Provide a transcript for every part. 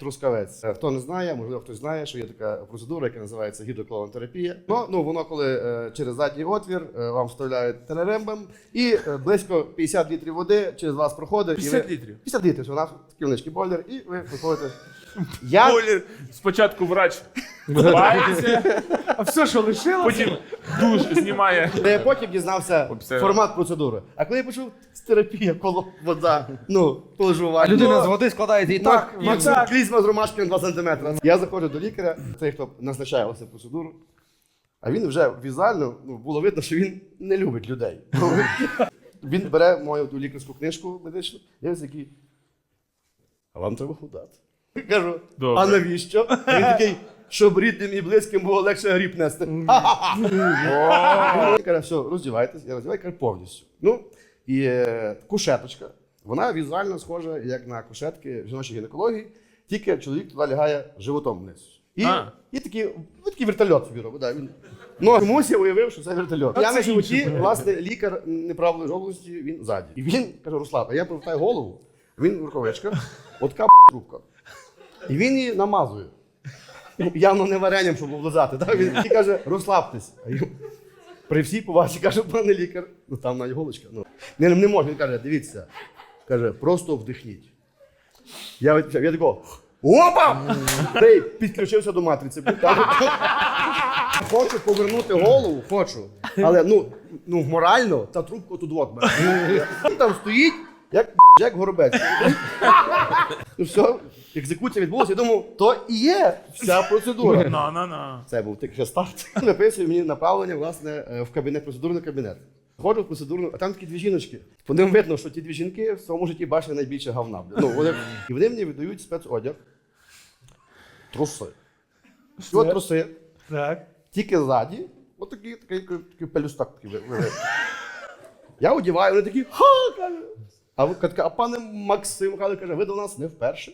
Трускавець. Е, Хто не знає, можливо, хтось знає, що є така процедура, яка називається гідроклонотерапія. Ну, ну воно коли е, через задній отвір е, вам вставляють терерембом, і близько 50 літрів води через вас проходить. і 50 ви- літрів? 50 літрів, що у нас такий бойлер, і ви виходите. Я Бойлер. Спочатку врач ховається, А все, що лишилося? потім душ знімає. Я потім дізнався Обсе- формат процедури. А коли я почув терапія, коло вода, ну, полежування. А людина ну, з води складається і Так, так. максимум клізма з ромашки на 2 см. Я заходжу до лікаря, цей, хто назначає ось цю процедуру. А він вже візуально ну, було видно, що він не любить людей. Він бере мою ту лікарську книжку медичну, я ось такий. А вам треба худати. Кажу, Добре. а навіщо? Він такий, щоб рідним і близьким було легше гріб нести. Він каже, все, роздівайтесь, я роздіваю, каже, повністю. Ну, і е, кушеточка, вона візуально схожа, як на кушетки в жіночій гінекології, тільки чоловік туди лягає животом вниз. І, А. і такий, ну, такий вертольот собі робить. Да, він, ну, чомусь я уявив, що це вертольот. Я на животі, власне, лікар неправильної жовтості, він ззаді. І він каже, Руслан, а я повертаю голову, він в рукавичках, от така трубка. І він її намазує. Ну, Явно не варенням, щоб облизати. Так? Він і каже, розслабтесь. А йому- При всій повазі каже, пане лікар, ну там на іголочка. Ну, не, не може. Він каже, дивіться. Каже, просто вдихніть. Я відпочав, я такого. Опа! Ти підключився до матриці. Кажу, Хочу повернути голову, хочу. Але ну, ну морально та трубку тут от бере. Він там стоїть, як як горобець. Ну все, екзекуція відбулася. Я думав, то і є вся процедура. На-на-на. Це був тільки старт. Виписує мені направлення власне е, в кабінет, процедурний кабінет. Ходжу в процедурну, а там такі дві жіночки. По ним видно, що ті дві жінки в своєму житті бачили найбільше говна. Ну, вони, і вони мені видають спецодяг. Труси. От труси. Так. Тільки ззаді, от такий, такий, такий пелюсток такий. Я одіваю, вони такі, ха, каже. А, а пане Максим каже, ви до нас не вперше.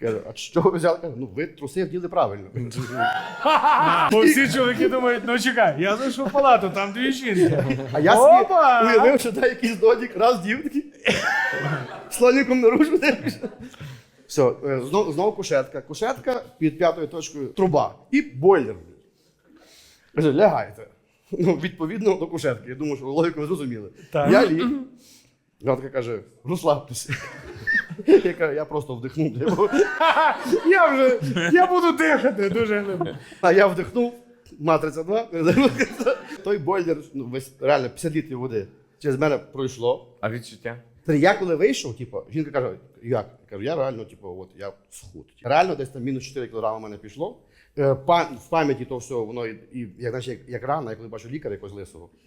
Каже, а що ви взяли? Каже, ну ви труси вділи правильно. Бо всі чоловіки думають, ну чекай, я зайшов в палату, там дві жінки. А я собі Опа! уявив, що це якийсь додік, раз дів такий. Слоніком наружу. Все, е, знов, знову кушетка. Кушетка під п'ятою точкою труба і бойлер. Каже, лягайте. Ну, відповідно до кушетки. Я думаю, що логіку ви зрозуміли. Так. Я ліг. Вона така каже, розслабтеся. Я кажу, я просто вдихнув. Я вже, я буду дихати дуже глибоко. А я вдихнув, матриця 2, той бойлер, ну, весь реально 50 літрів води через мене пройшло. А відчуття? Я коли вийшов, типу, жінка каже, як? Я кажу, я реально, типу, от я схуд. Реально десь там мінус 4 кг у мене пішло. Е, па- в пам'яті то все, воно і, і як, наче, як, як рана, я коли бачу лікаря якогось лисого.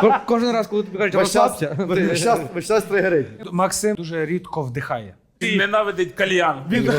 Ко- Кожен раз, коли тобі кажуть, розслабся. весь час, весь час тригерить. Максим дуже рідко вдихає. Він ненавидить кальян. Він